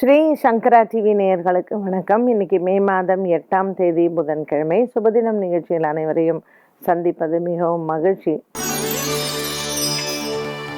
ஸ்ரீ சங்கரா TV நேயர்களுக்கு வணக்கம். இன்னைக்கு மே மாதம் எட்டாம் தேதி புதன்கிழமை. சுபதினம் நிகழ்ச்சியில் அனைவரையும் சந்திப்பது மிகவும் மகிழ்ச்சி.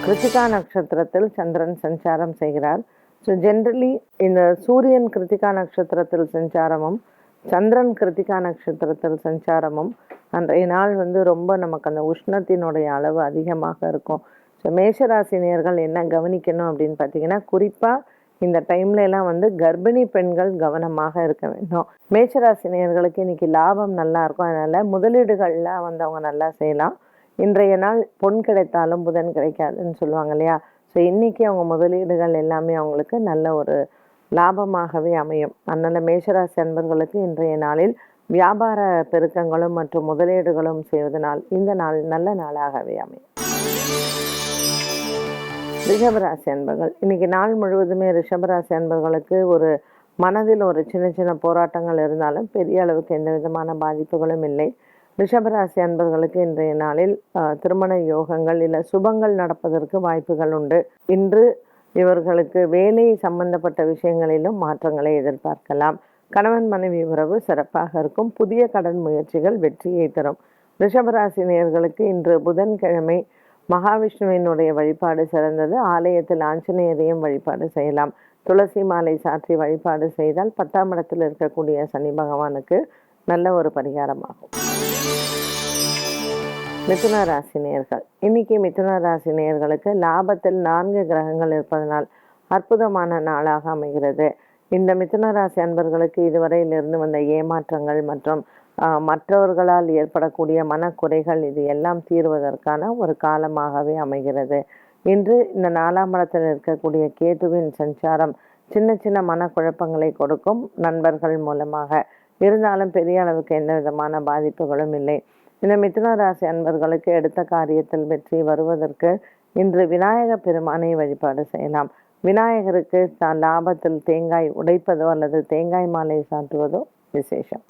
கிருத்திகா நட்சத்திரத்தில் சந்திரன் சஞ்சாரம் செய்கிறார். ஸோ ஜென்ரலி இந்த சூரியன் கிருத்திகா நட்சத்திரத்தில் சஞ்சாரமும் சந்திரன் கிருத்திகா நட்சத்திரத்தில் சஞ்சாரமும் அன்றைய நாள் வந்து ரொம்ப நமக்கு அந்த உஷ்ணத்தினுடைய அளவு அதிகமாக இருக்கும். ஸோ மேஷராசி நேயர்கள் என்ன கவனிக்கணும் அப்படின்னு பார்த்தீங்கன்னா குறிப்பாக இந்த டைம்ல எல்லாம் வந்து கர்ப்பிணி பெண்கள் கவனமாக இருக்க வேண்டும். மேஷராசி இன்னைக்கு லாபம் நல்லா இருக்கும். அதனால முதலீடுகள்லாம் வந்து அவங்க நல்லா செய்யலாம். இன்றைய நாள் பொன் கிடைத்தாலும் புதன் கிடைக்காதுன்னு சொல்லுவாங்க இல்லையா? ஸோ இன்னைக்கு அவங்க முதலீடுகள் எல்லாமே அவங்களுக்கு நல்ல ஒரு லாபமாகவே அமையும். அதனால மேஷராசி அன்பர்களுக்கு இன்றைய நாளில் வியாபார பெருக்கங்களும் மற்றும் முதலீடுகளும் செய்வதனால் இந்த நாள் நல்ல நாளாகவே அமையும். ரிஷபராசி அன்பர்கள். இன்னைக்கு நாள் முழுவதுமே ரிஷபராசி அன்பர்களுக்கு ஒரு மனதில் ஒரு சின்ன சின்ன போராட்டங்கள் இருந்தாலும் பெரிய அளவுக்கு எந்த விதமான பாதிப்புகளும் இல்லை. ரிஷபராசி அன்பர்களுக்கு இன்றைய நாளில் திருமண யோகங்கள் இல்லை சுபங்கள் நடப்பதற்கு வாய்ப்புகள் உண்டு. இன்று இவர்களுக்கு வேலை சம்பந்தப்பட்ட விஷயங்களிலும் மாற்றங்களை எதிர்பார்க்கலாம். கணவன் மனைவி உறவு சிறப்பாக இருக்கும். புதிய கடன் முயற்சிகள் வெற்றியை தரும். ரிஷபராசி நேர்களுக்கு இன்று புதன்கிழமை மகாவிஷ்ணுவினுடைய வழிபாடு சிறந்தது. ஆலயத்தில் ஆஞ்சநேயரையும் வழிபாடு செய்யலாம். துளசி மாலை சாற்றி வழிபாடு செய்தால் பத்தாம் இடத்தில் இருக்கக்கூடிய சனி பகவானுக்கு நல்ல ஒரு பரிகாரமாகும். மிதுன ராசி நேர்கள். இன்னைக்கு மிதுன ராசி நேர்களுக்கு லாபத்தில் நான்கு கிரகங்கள் இருப்பதனால் அற்புதமான நாளாக அமைகிறது. இந்த மிதுன ராசி அன்பர்களுக்கு இதுவரையிலிருந்து வந்த ஏமாற்றங்கள் மற்றும் மற்றவர்களால் ஏற்படக்கூடிய மனக்குறைகள் இது எல்லாம் தீர்வதற்கான ஒரு காலமாகவே அமைகிறது. இன்று இந்த நாலாம் இடத்தில் இருக்கக்கூடிய கேதுவின் சஞ்சாரம் சின்ன சின்ன மனக்குழப்பங்களை கொடுக்கும் நண்பர்கள் மூலமாக. இருந்தாலும் பெரிய அளவுக்கு எந்த விதமான பாதிப்புகளும் இல்லை. இந்த மிதுன ராசி அன்பர்களுக்கு எடுத்த காரியத்தில் வெற்றி வருவதற்கு இன்று விநாயக பெருமானை வழிபாடு செய்யலாம். விநாயகருக்கு தான் லாபத்தில் தேங்காய் உடைப்பதோ அல்லது தேங்காய் மாலை சாட்டுவதோ விசேஷம்.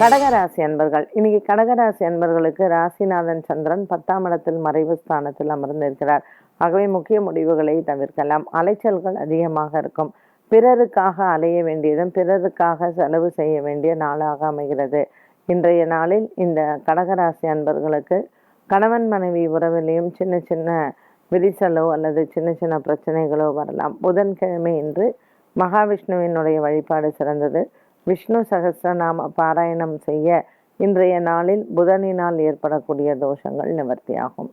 கடகராசி அன்பர்கள். இன்னைக்கு கடகராசி அன்பர்களுக்கு ராசிநாதன் சந்திரன் பத்தாம் இடத்தில் மறைவு ஸ்தானத்தில் அமர்ந்திருக்கிறார். ஆகவே முக்கிய முடிவுகளை தவிர்க்கலாம். அலைச்சல்கள் அதிகமாக இருக்கும். பிறருக்காக அலைய வேண்டியதும் பிறருக்காக செலவு செய்ய வேண்டிய நாளாக அமைகிறது. இன்றைய நாளில் இந்த கடகராசி அன்பர்களுக்கு கணவன் மனைவி உறவிலையும் சின்ன சின்ன விரிசலோ அல்லது சின்ன சின்ன பிரச்சனைகளோ வரலாம். புதன்கிழமை இன்று மகாவிஷ்ணுவினுடைய வழிபாடு சிறந்தது. விஷ்ணு சகசிரநாம பாராயணம் செய்ய இன்றைய நாளில் புதனினால் ஏற்படக்கூடிய தோஷங்கள் நிவர்த்தியாகும்.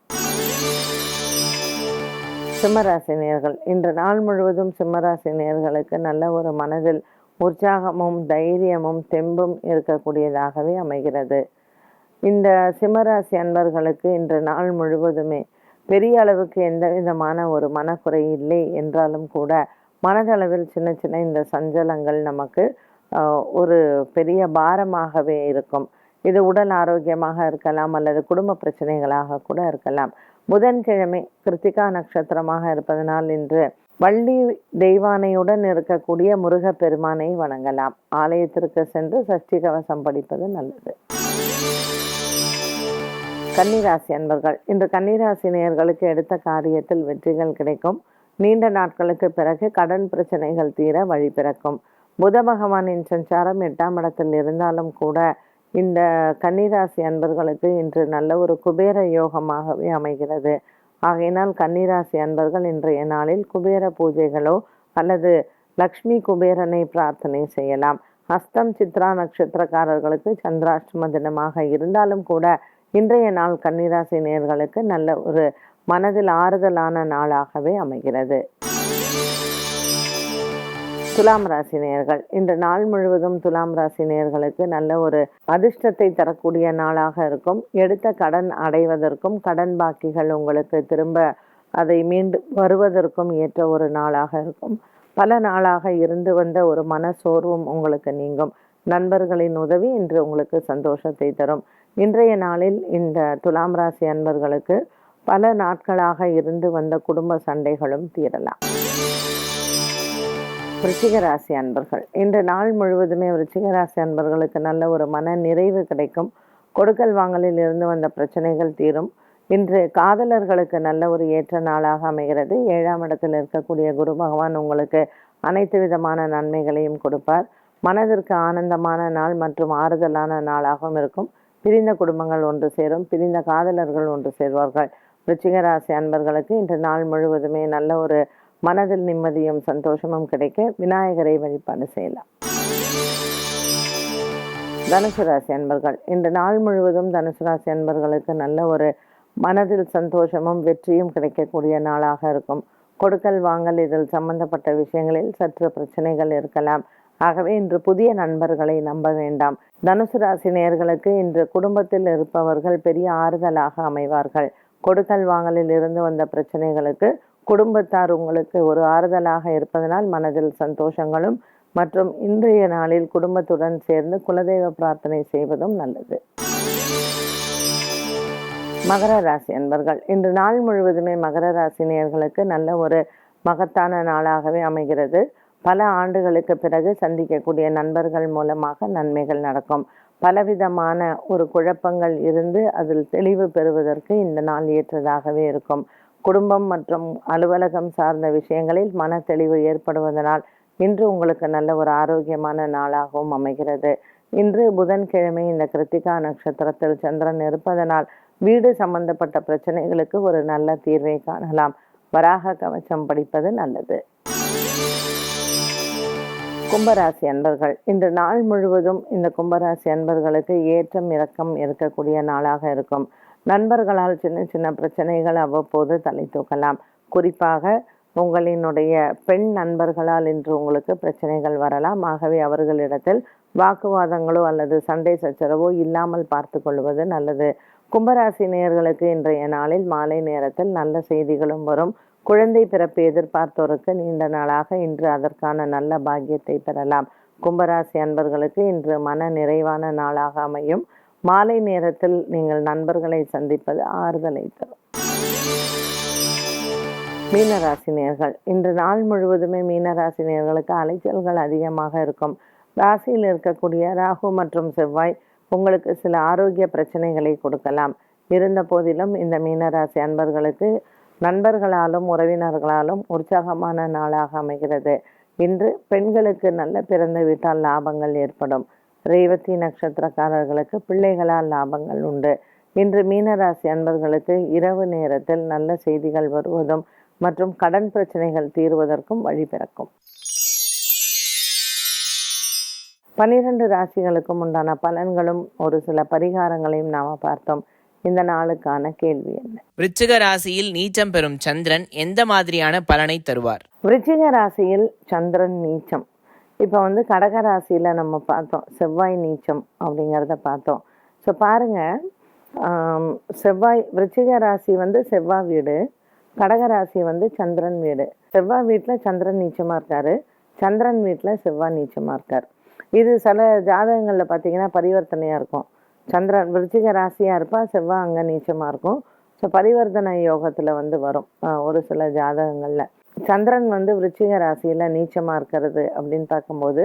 சிம்மராசினியர்கள் இன்று நாள் முழுவதும் சிம்மராசினியர்களுக்கு நல்ல ஒரு மனதில் உற்சாகமும் தைரியமும் தெம்பும் இருக்கக்கூடியதாகவே அமைகிறது. இந்த சிம்மராசி அன்பர்களுக்கு இன்று நாள் முழுவதுமே பெரிய அளவுக்கு எந்த விதமான ஒரு மனக்குறை இல்லை என்றாலும் கூட மனதளவில் சின்ன சின்ன இந்த சஞ்சலங்கள் நமக்கு ஒரு பெரிய பாரமாகவே இருக்கும். இது உடல் ஆரோக்கியமாக இருக்கலாம் அல்லது குடும்ப பிரச்சனைகளாக கூட இருக்கலாம். புதன்கிழமை கிருத்திகா நட்சத்திரமாக இருப்பதனால் இன்று வள்ளி தெய்வானையுடன் இருக்கக்கூடிய முருகப் பெருமானை வணங்கலாம். ஆலயத்திற்கு சென்று சஷ்டி கவசம் படிப்பது நல்லது. கன்னிராசி அன்பர்கள் இன்று கன்னிராசி நேயர்களுக்கு எடுத்த காரியத்தில் வெற்றிகள் கிடைக்கும். நீண்ட நாட்களுக்கு பிறகு கடன் பிரச்சனைகள் தீர வழி பிறக்கும். புத பகவானின் சஞ்சாரம் எட்டாம் இடத்தில் இருந்தாலும் கூட இந்த கன்னிராசி அன்பர்களுக்கு இன்று நல்ல ஒரு குபேர யோகமாகவே அமைகிறது. ஆகையினால் கன்னிராசி அன்பர்கள் இன்றைய நாளில் குபேர பூஜைகளோ அல்லது லக்ஷ்மி குபேரனை பிரார்த்தனை செய்யலாம். ஹஸ்தம் சித்ரா நட்சத்திரக்காரர்களுக்கு சந்திராஷ்டம தினமாக இருந்தாலும் கூட இன்றைய நாள் கன்னிராசி நேர்களுக்கு நல்ல ஒரு மனதில் ஆறுதலான நாளாகவே அமைகிறது. துலாம் ராசி நேர்கள். இன்று நாள் முழுவதும் துலாம் ராசி நேர்களுக்கு நல்ல ஒரு அதிர்ஷ்டத்தை தரக்கூடிய நாளாக இருக்கும். எடுத்த கடன் அடைவதற்கும் கடன் பாக்கிகள் உங்களுக்கு திரும்ப அதை மீண்டு வருவதற்கும் ஏற்ற ஒரு நாளாக இருக்கும். பல நாளாக இருந்து வந்த ஒரு மன சோர்வும் உங்களுக்கு நீங்கும். நண்பர்களின் உதவி இன்று உங்களுக்கு சந்தோஷத்தை தரும். இன்றைய நாளில் இந்த துலாம் ராசி அன்பர்களுக்கு பல நாட்களாக இருந்து வந்த குடும்ப சண்டைகளும் தீரலாம். விருச்சிக ராசி அன்பர்கள் இன்று நாள் முழுவதுமே விருச்சிக ராசி அன்பர்களுக்கு நல்ல ஒரு மன நிறைவு கிடைக்கும். கொடுக்கல் வாங்கலில் இருந்து வந்த பிரச்சனைகள் தீரும். இன்று காதலர்களுக்கு நல்ல ஒரு ஏற்ற நாளாக அமைகிறது. ஏழாம் இடத்தில் இருக்கக்கூடிய குரு பகவான் உங்களுக்கு அனைத்து விதமான நன்மைகளையும் கொடுப்பார். மனதிற்கு ஆனந்தமான நாள் மற்றும் ஆறுதலான நாளாகவும் இருக்கும். பிரிந்த குடும்பங்கள் ஒன்று சேரும். பிரிந்த காதலர்கள் ஒன்று சேர்வார்கள். ரிச்சிகராசி அன்பர்களுக்கு இன்று நாள் முழுவதுமே நல்ல ஒரு மனதில் நிம்மதியும் சந்தோஷமும் கிடைக்க விநாயகரை வழிபாடு செய்யலாம். தனுசு ராசி அன்பர்கள் இன்று நாள் முழுவதும் தனுசு ராசி அன்பர்களுக்கு நல்ல ஒரு மனதில் சந்தோஷமும் வெற்றியும் கிடைக்கக்கூடிய நாளாக இருக்கும். கொடுக்கல் வாங்கல் இதில் சம்பந்தப்பட்ட விஷயங்களில் சற்று பிரச்சனைகள் இருக்கலாம். ஆகவே இன்று புதிய நண்பர்களை நம்ப வேண்டாம். தனுசு ராசி நேயர்களுக்கு இன்று குடும்பத்தில் இருப்பவர்கள் பெரிய ஆறுதலாக அமைவார்கள். கொடுக்கல் வாங்கலில் இருந்து வந்த பிரச்சனைகளுக்கு குடும்பத்தார் உங்களுக்கு ஒரு ஆறுதலாக இருப்பதனால் மனதில் சந்தோஷங்களும் மற்றும் இன்றைய நாளில் குடும்பத்துடன் சேர்ந்து குலதெய்வ பிரார்த்தனை செய்வதும் நல்லது. மகர ராசி அன்பர்கள் இன்று நாள் முழுவதுமே மகர ராசி நேர்களுக்கு நல்ல ஒரு மகத்தான நாளாகவே அமைகிறது. பல ஆண்டுகளுக்கு பிறகு சந்திக்கக்கூடிய நண்பர்கள் மூலமாக நன்மைகள் நடக்கும். பலவிதமான ஒரு குழப்பங்கள் இருந்து அதில் தெளிவு பெறுவதற்கு இந்த நாள் ஏற்றதாகவே இருக்கும். குடும்பம் மற்றும் அலுவலகம் சார்ந்த விஷயங்களில் மன தெளிவு ஏற்படுவதனால் இன்று உங்களுக்கு நல்ல ஒரு ஆரோக்கியமான நாளாகவும் அமைகிறது. இன்று புதன்கிழமை இந்த கிருத்திகா நட்சத்திரத்தில் சந்திரன் இருப்பதனால் வீடு சம்பந்தப்பட்ட பிரச்சனைகளுக்கு ஒரு நல்ல தீர்வை காணலாம். வராக கவச்சம் படிப்பது நல்லது. கும்பராசி அன்பர்கள் இன்று நாள் முழுவதும் இந்த கும்பராசி அன்பர்களுக்கு ஏற்றம் இறக்கம் இருக்கக்கூடிய நாளாக இருக்கும். நண்பர்களால் சின்ன சின்ன பிரச்சனைகள் அவ்வப்போது தலை தூக்கலாம். குறிப்பாக உங்களினுடைய பெண் நண்பர்களால் இன்று உங்களுக்கு பிரச்சனைகள் வரலாம். ஆகவே அவர்களிடத்தில் வாக்குவாதங்களோ அல்லது சண்டை சச்சரவோ இல்லாமல் பார்த்து கொள்வது நல்லது. கும்பராசி நேயர்களுக்கு இன்றைய நாளில் மாலை நேரத்தில் நல்ல செய்திகளும் வரும். குழந்தை பிறப்பு எதிர்பார்த்தோருக்கு நீண்ட நாளாக இன்று அதற்கான நல்ல பாக்கியத்தை பெறலாம். கும்பராசி அன்பர்களுக்கு இன்று மன நிறைவான நாளாக அமையும். மாலை நேரத்தில் நீங்கள் நண்பர்களை சந்திப்பது ஆறுதலை தரும். மீனராசினியர்கள். இன்று நாள் முழுவதுமே மீனராசினியர்களுக்கு அலைச்சல்கள் அதிகமாக இருக்கும். ராசியில் இருக்கக்கூடிய ராகு மற்றும் செவ்வாய் உங்களுக்கு சில ஆரோக்கிய பிரச்சனைகளை கொடுக்கலாம். இருந்த போதிலும் இந்த மீனராசி அன்பர்களுக்கு நண்பர்களாலும் உறவினர்களாலும் உற்சாகமான நாளாக அமைகிறது. இன்று பெண்களுக்கு நல்ல பிறந்த வீட்டால் லாபங்கள் ஏற்படும். ரேவதி நட்சத்திரக்காரர்களுக்கு பிள்ளைகளால் லாபங்கள் உண்டு. இன்று மீனராசி அன்பர்களுக்கு இரவு நேரத்தில் நல்ல செய்திகள் வருவதும் மற்றும் கடன் பிரச்சனைகள் தீர்வதற்கும் வழி பிறக்கும். பனிரெண்டு ராசிகளுக்கும் உண்டான பலன்களும் ஒரு சில பரிகாரங்களையும் நாம் பார்த்தோம். இந்த நாளுக்கான கேள்வி என்ன? விருச்சிக ராசியில் நீச்சம் பெறும் சந்திரன் எந்த மாதிரியான பலனை தருவார்? விருச்சிக ராசியில் சந்திரன் நீச்சம். இப்போ வந்து கடக ராசியில் நம்ம பார்த்தோம் செவ்வாய் நீச்சம் அப்படிங்கிறத பார்த்தோம். ஸோ பாருங்க ஆம், செவ்வாய் விருச்சிக ராசி வந்து செவ்வாய் வீடு கடக ராசி வந்து சந்திரன் வீடு. செவ்வாய் வீட்டில் சந்திரன் நீச்சமாக இருக்காரு சந்திரன் வீட்டில் செவ்வாய் நீச்சமாக இருக்கார். இது சில ஜாதகங்களில் பார்த்தீங்கன்னா பரிவர்த்தனையாக இருக்கும். சந்திரன் விருச்சிக ராசியாக இருப்பா செவ்வாய் அங்கே நீச்சமாக இருக்கும். ஸோ பரிவர்த்தனை யோகத்தில் வந்து வரும். ஒரு சில ஜாதகங்களில். சந்திரன் வந்து விருச்சிக ராசியில் நீச்சமாக இருக்கிறது அப்படின்னு பார்க்கும்போது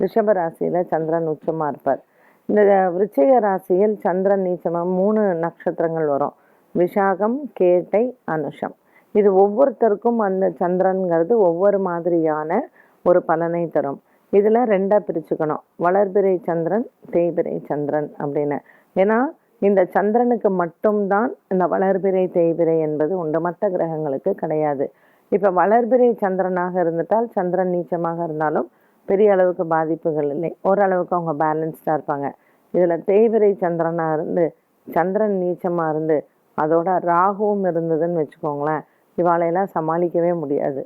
ரிஷப ராசியில் சந்திரன் உச்சமாக இருப்பார். இந்த விருச்சிக ராசியில் சந்திரன் நீச்சமாக மூணு நட்சத்திரங்கள் வரும். விஷாகம் கேட்டை அனுஷம். இது ஒவ்வொருத்தருக்கும் அந்த சந்திரன்கிறது ஒவ்வொரு மாதிரியான ஒரு பலனை தரும். இதில் ரெண்டாக பிரிச்சுக்கணும். வளர்பிறை சந்திரன் தேய்பிறை சந்திரன் அப்படின்னு. ஏன்னா இந்த சந்திரனுக்கு மட்டும்தான் இந்த வளர்பிறை தேய்பிறை என்பது உண்டு. மற்ற கிரகங்களுக்கு கிடையாது. இப்போ வளர்பிறை சந்திரனாக இருந்துட்டால் சந்திரன் நீச்சமாக இருந்தாலும் பெரிய அளவுக்கு பாதிப்புகள் இல்லை. ஓரளவுக்கு அவங்க பேலன்ஸ்டாக இருப்பாங்க. இதில் தேய்பிறை சந்திரனாக இருந்து சந்திரன் நீச்சமாக இருந்து அதோட ராகுவும் இருந்ததுன்னு வச்சுக்கோங்களேன் இவாளையெல்லாம் சமாளிக்கவே முடியாது.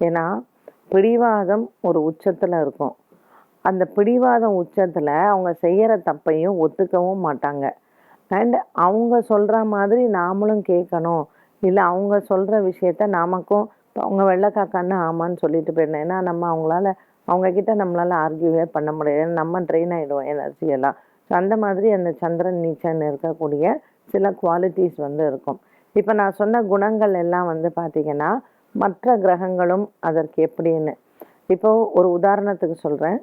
ஏன்னா பிடிவாதம் ஒரு உச்சத்தில் இருக்கும். அந்த பிடிவாதம் உச்சத்தில் அவங்க செய்கிற தப்பையும் ஒத்துக்கவும் மாட்டாங்க. அண்ட் அவங்க சொல்கிற மாதிரி நாமளும் கேட்கணும். இல்லை அவங்க சொல்கிற விஷயத்த நமக்கும் அவங்க வெள்ளைக்காக்கான்னு ஆமான்னு சொல்லிட்டு போயிடணும். ஏன்னா நம்ம அவங்களால அவங்க நம்மளால் ஆர்கியூவே பண்ண முடியாது. நம்ம ட்ரெயின் ஆகிடுவோம் எனர்ஜி எல்லாம். ஸோ அந்த மாதிரி அந்த சந்திரன் நீச்சன் இருக்கக்கூடிய சில குவாலிட்டிஸ் வந்து இருக்கும். இப்போ நான் சொன்ன குணங்கள் எல்லாம் வந்து பார்த்திங்கன்னா மற்ற கிரகங்களும் அதற்கு எப்படின்னு. இப்போ ஒரு உதாரணத்துக்கு சொல்கிறேன்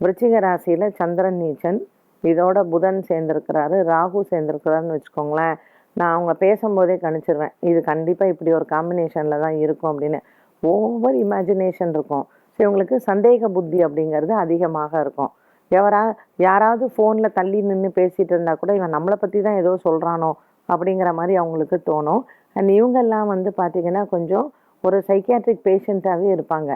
விருச்சிக ராசியில் சந்திரன் நீச்சன் இதோட புதன் சேர்ந்துருக்கிறாரு ராகு சேர்ந்துருக்கிறாருன்னு வச்சுக்கோங்களேன். நான் அவங்க பேசும்போதே கணிச்சிருவேன். இது கண்டிப்பாக இப்படி ஒரு காம்பினேஷனில் தான் இருக்கும் அப்படின்னு. ஓவர் இமேஜினேஷன் இருக்கும். ஸோ இவங்களுக்கு சந்தேக புத்தி அப்படிங்கிறது அதிகமாக இருக்கும். எவரா யாராவது ஃபோனில் தள்ளி நின்று பேசிகிட்டு இருந்தால் கூட இவன் நம்மளை பற்றி தான் ஏதோ சொல்கிறானோ அப்படிங்கிற மாதிரி அவங்களுக்கு தோணும். அண்ட் இவங்கெல்லாம் வந்து பார்த்திங்கன்னா கொஞ்சம் ஒரு சைக்கியாட்ரிக் பேஷண்ட்டாகவே இருப்பாங்க.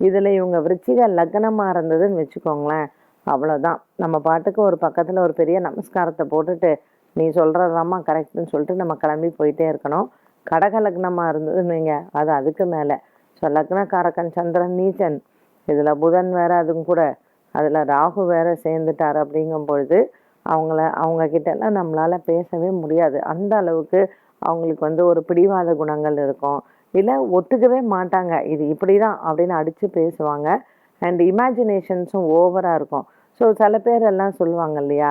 இதில் இவங்க விருச்சிக லக்னமாக இருந்ததுன்னு வச்சுக்கோங்களேன் அவ்வளோதான் நம்ம பாட்டுக்கு ஒரு பக்கத்தில் ஒரு பெரிய நமஸ்காரத்தை போட்டுட்டு நீ சொல்கிறதாம்மா கரெக்டுன்னு சொல்லிட்டு நம்ம கிளம்பி போயிட்டே இருக்கணும். கடக லக்னமாக இருந்ததுன்னு வைங்க. அது அதுக்கு மேலே. ஸோ லக்னக்காரகன் சந்திரன் நீச்சன். இதில் புதன் வேற அதுவும் கூட. அதில் ராகு வேற சேர்ந்துட்டார். அப்படிங்கும் பொழுது அவங்கள அவங்க நம்மளால் பேசவே முடியாது. அந்த அளவுக்கு அவங்களுக்கு வந்து ஒரு பிடிவாத குணங்கள் இருக்கும். இல்லை ஒத்துக்கவே மாட்டாங்க. இது இப்படி தான் அப்படின்னு அடித்து பேசுவாங்க. அண்ட் இமேஜினேஷன்ஸும் ஓவராக இருக்கும். ஸோ சில பேர் எல்லாம் சொல்லுவாங்க இல்லையா?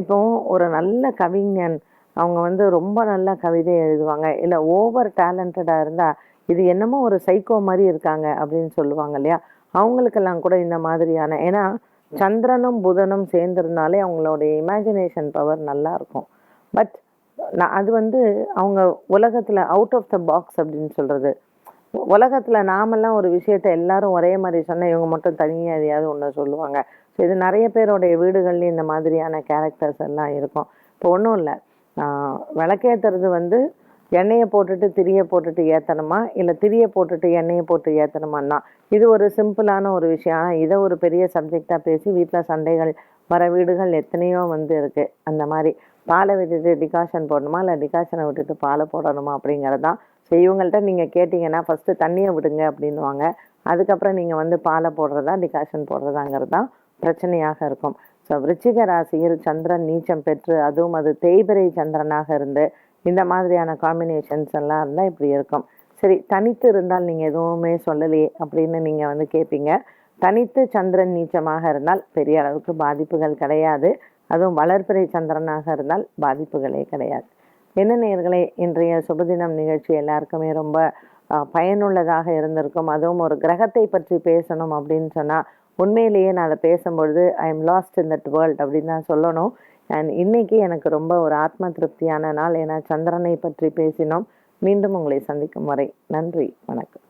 இப்போ ஒரு நல்ல கவிஞன் அவங்க வந்து ரொம்ப நல்ல கவிதை எழுதுவாங்க. இல்லை ஓவர் டேலண்டடாக இருந்தால் இது என்னமோ ஒரு சைக்கோ மாதிரி இருக்காங்க அப்படின்னு சொல்லுவாங்க இல்லையா? அவங்களுக்கெல்லாம் கூட இந்த மாதிரியான ஏன்னா சந்திரனும் புதனும் சேர்ந்துருந்தாலே அவங்களுடைய இமேஜினேஷன் பவர் நல்லா இருக்கும். பட் நான் அது வந்து அவங்க உலகத்தில் அவுட் ஆஃப் த பாக்ஸ் அப்படின்னு சொல்கிறது உலகத்தில் நாமெல்லாம் ஒரு விஷயத்த எல்லாரும் ஒரே மாதிரி சொன்னால் இவங்க மட்டும் தனியாக எதையாவது ஒன்று சொல்லுவாங்க. ஸோ இது நிறைய பேருடைய வீடுகள்லேயும் இந்த மாதிரியான கேரக்டர்ஸ் எல்லாம் இருக்கும். இப்போ ஒன்றும் இல்லை. விளக்கேற்றுறது வந்து எண்ணெயை போட்டுட்டு திரியை போட்டுட்டு ஏற்றணுமா இல்லை திரியை போட்டுட்டு எண்ணெயை போட்டு ஏற்றணுமான்னா இது ஒரு சிம்பிளான ஒரு விஷயம். ஆனால் இதை ஒரு பெரிய சப்ஜெக்டாக பேசி வீட்டில் சண்டைகள் வர வீடுகள் எத்தனையோ வந்து இருக்குது அந்த மாதிரி. பாலை விட்டுட்டு டிகாஷன் போடணுமா? இல்லை டிகாஷனை விட்டுட்டு பாலை போடணுமா? அப்படிங்கிறது? தான் ஸோ இவங்கள்ட்ட நீங்கள் கேட்டிங்கன்னா ஃபஸ்ட்டு தண்ணியை விடுங்க அப்படின்வாங்க அதுக்கப்புறம் நீங்கள் வந்து பாலை போடுறதா டிகாஷன் போடுறதாங்கிறது தான் பிரச்சனையாக இருக்கும். ஸோ விருச்சிக ராசியில் சந்திரன் நீச்சம் பெற்று அதுவும் அது தேய்பிரை சந்திரனாக இருந்து இந்த மாதிரியான காம்பினேஷன்ஸ் எல்லாம் இருந்தால் இப்படி இருக்கும். சரி தனித்து இருந்தால் நீங்கள் எதுவுமே சொல்லலையே அப்படின்னு நீங்கள் வந்து கேட்பீங்க தனித்து சந்திரன் நீச்சமாக இருந்தால் பெரிய அளவுக்கு பாதிப்புகள் கிடையாது. அதுவும் வளர்பிறை சந்திரனாக இருந்தால் பாதிப்புகளே கிடையாது. என்ன நேர்களே இன்றைய சுபதினம் நிகழ்ச்சி எல்லாருக்குமே ரொம்ப பயனுள்ளதாக இருந்திருக்கும். அதுவும் ஒரு கிரகத்தை பற்றி பேசணும் அப்படின்னு சொன்னால் உண்மையிலேயே நான் அதை பேசும்பொழுது I am lost in that world அப்படின்னு தான் சொல்லணும். அண்ட் இன்னைக்கு எனக்கு ரொம்ப ஒரு ஆத்ம திருப்தியான நாள். ஏன்னா சந்திரனை பற்றி பேசினோம். மீண்டும் உங்களை சந்திக்கும் வரை நன்றி வணக்கம்.